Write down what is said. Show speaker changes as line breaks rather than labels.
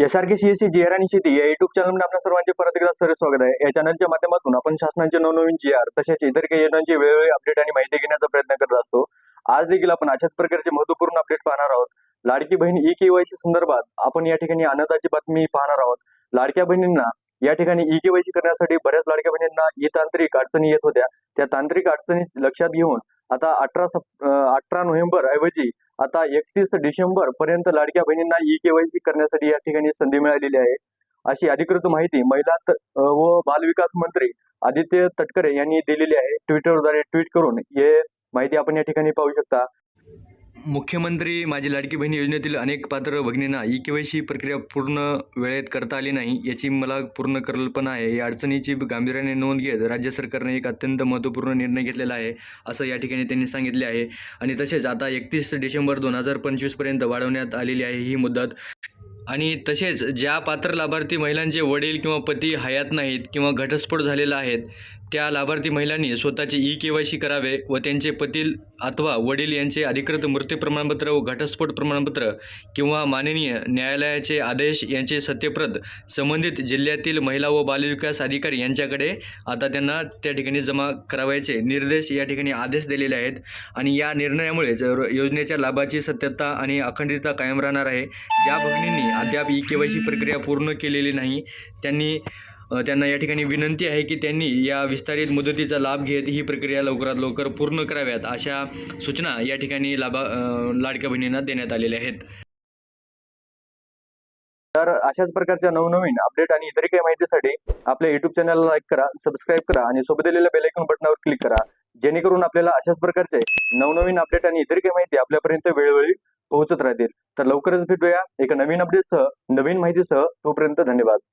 S CSC जी R आणि शेती या युट्यूब चॅनलमध्ये आपल्या सर्वांचे परत एकदा सर स्वागत आहे. या चॅनलच्या माध्यमातून आपण शासनाचे नवनवीन जी आर तसेच इतर काही योजनांची वेळोवेळी अपडेट आणि माहिती घेण्याचा प्रयत्न करत असतो. आज देखील आपण अशाच प्रकारचे महत्त्वपूर्ण अपडेट पाहणार आहोत. लाडकी बहीण ई केवायसी संदर्भात आपण या ठिकाणी आनंदाची बातमी पाहणार आहोत. लाडक्या बहिणींना या ठिकाणी ई केवायसी करण्यासाठी बऱ्याच लाडक्या बहिणींना ई तांत्रिक अडचणी येत होत्या. त्या तांत्रिक अडचणी लक्षात घेऊन आता अठरा सप अठरा नोव्हेंबर ऐवजी आता एकतीस डिसेंबर पर्यंत लाडक्या बहिणींना ई केवायसी करण्यासाठी या ठिकाणी संधी मिळालेली आहे. अशी अधिकृत माहिती महिला व बालविकास मंत्री आदित्य तटकरे यांनी दिलेली आहे. ट्विटरद्वारे ट्विट करून हे माहिती आपण या ठिकाणी पाहू शकता. मुख्यमंत्री माझी लाडकी बहीण योजनेतील अनेक पात्र भगिनींना ई के वाय सी प्रक्रिया पूर्ण वेळेत करता आली नाही याची मला पूर्ण कल्पना आहे. या अडचणीची गांभीर्याने नोंद घेत राज्य सरकारने एक अत्यंत महत्त्वपूर्ण निर्णय घेतलेला आहे असं या ठिकाणी त्यांनी सांगितले आहे. आणि तसेच आता एकतीस डिसेंबर दोन हजार पंचवीसपर्यंत वाढवण्यात आलेली आहे ही मुदत. आणि तसेच ज्या पात्र लाभार्थी महिलांचे वडील किंवा पती हयात नाहीत किंवा घटस्फोट झालेला आहेत त्या लाभार्थी महिलांनी स्वतःचे ई के वाय सी करावे व त्यांचे पतील अथवा वडील यांचे अधिकृत मृत्यू प्रमाणपत्र व घटस्फोट प्रमाणपत्र किंवा माननीय न्यायालयाचे आदेश यांचे सत्यप्रत संबंधित जिल्ह्यातील महिला व बालविकास अधिकारी यांच्याकडे आता त्यांना त्या ठिकाणी जमा करावयाचे निर्देश या ठिकाणी आदेश दिलेले आहेत. आणि या निर्णयामुळेच योजनेच्या लाभाची सत्यता आणि अखंडितता कायम राहणार आहे. ज्या भगिनींनी अद्याप ई के वाय सी प्रक्रिया पूर्ण केलेली नाही त्यांनी त्यांना या ठिकाणी विनंती आहे की त्यांनी या विस्तारित मुदतीचा लाभ घेत ही प्रक्रिया लवकरात लवकर पूर्ण कराव्यात अशा सूचना या ठिकाणी लाभा लाडक्या बहिणींना देण्यात आलेल्या आहेत. तर अशाच प्रकारच्या नवनवीन अपडेट आणि इतर काही माहितीसाठी आपल्या युट्यूब चॅनलला लाईक करा सबस्क्राईब करा आणि सोबत दिलेल्या बेलायकॉन बटनावर क्लिक करा. जेणेकरून आपल्याला अशाच प्रकारचे नवनवीन अपडेट आणि इतर काही माहिती आपल्यापर्यंत वेळोवेळी पोहोचत राहतील. तर लवकरच भेटूया एका नवीन अपडेटसह नवीन माहितीसह. तोपर्यंत धन्यवाद.